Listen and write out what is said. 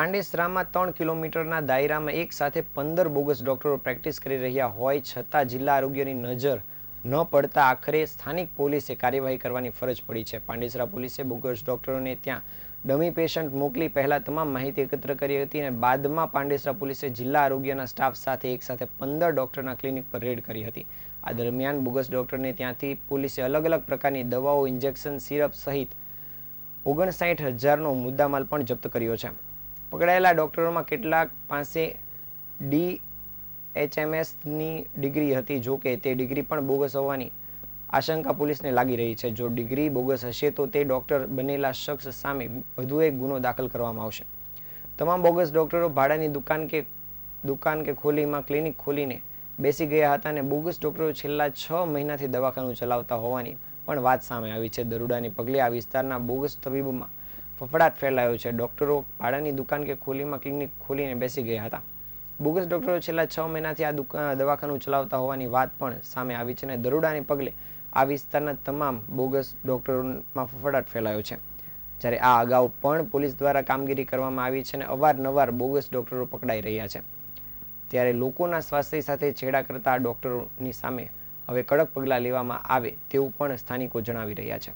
પાંડેસરામાં ત્રણ કિલોમીટરના દાયરામાં એક સાથે પંદર બોગસ ડોક્ટરો પ્રેક્ટિસ કરી રહ્યા હોય છતાં જિલ્લા આરોગ્યની નજર ન પડતા આખરે સ્થાનિક પોલીસે કાર્યવાહી કરવાની ફરજ પડી છે. પાંડેસરા પોલીસે બોગસ ડોક્ટરોને ત્યાં ડમી પેશન્ટ મોકલી પહેલાં તમામ માહિતી એકત્ર કરી હતી અને બાદમાં પાંડેસરા પોલીસે જિલ્લા આરોગ્યના સ્ટાફ સાથે એક સાથે પંદર ડોક્ટરના ક્લિનિક પર રેડ કરી હતી. આ દરમિયાન બોગસ ડોક્ટરને ત્યાંથી પોલીસે અલગ અલગ પ્રકારની દવાઓ, ઇન્જેક્શન, સિરપ સહિત ઓગણસાઠ હજારનો મુદ્દામાલ પણ જપ્ત કર્યો છે. પકડાયેલા ડૉક્ટરોમાં કેટલાક પાસે ડી એચએમએસની ડિગ્રી હતી, જો કે તે ડિગ્રી પણ બોગસ હોવાની આશંકા પોલીસને લાગી રહી છે. જો ડિગ્રી બોગસ હશે તો તે ડૉક્ટર બનેલા શખ્સ સામે વધુ એક ગુનો દાખલ કરવામાં આવશે. તમામ બોગસ ડૉક્ટરો ભાડાની દુકાન કે દુકાન કે ખોલીમાં ક્લિનિક ખોલીને બેસી ગયા હતા અને બોગસ ડૉક્ટરો છેલ્લા છ મહિનાથી દવાખાનું ચલાવતા હોવાની પણ વાત સામે આવી છે. દરોડાને પગલે આ વિસ્તારના બોગસ તબીબોમાં ફફડાટ ફેલાયો છે. ડોક્ટરો ભાડાની દુકાન કે ખોલીમાં ક્લિનિક ખોલીને બેસી ગયા હતા. બોગસ ડોક્ટરો છેલ્લા છ મહિનાથી આ દુકાન દવાખાનું ચલાવતા હોવાની વાત પણ સામે આવી છે અને દરોડાને પગલે આ વિસ્તારના તમામ બોગસ ડોક્ટરોમાં ફફડાટ ફેલાયો છે. જ્યારે આ અગાઉ પણ પોલીસ દ્વારા કામગીરી કરવામાં આવી છે અને અવારનવાર બોગસ ડોક્ટરો પકડાઈ રહ્યા છે. ત્યારે લોકોના સ્વાસ્થ્ય સાથે છેડા કરતા ડોક્ટરોની સામે હવે કડક પગલાં લેવામાં આવે તેવું પણ સ્થાનિકો જણાવી રહ્યા છે.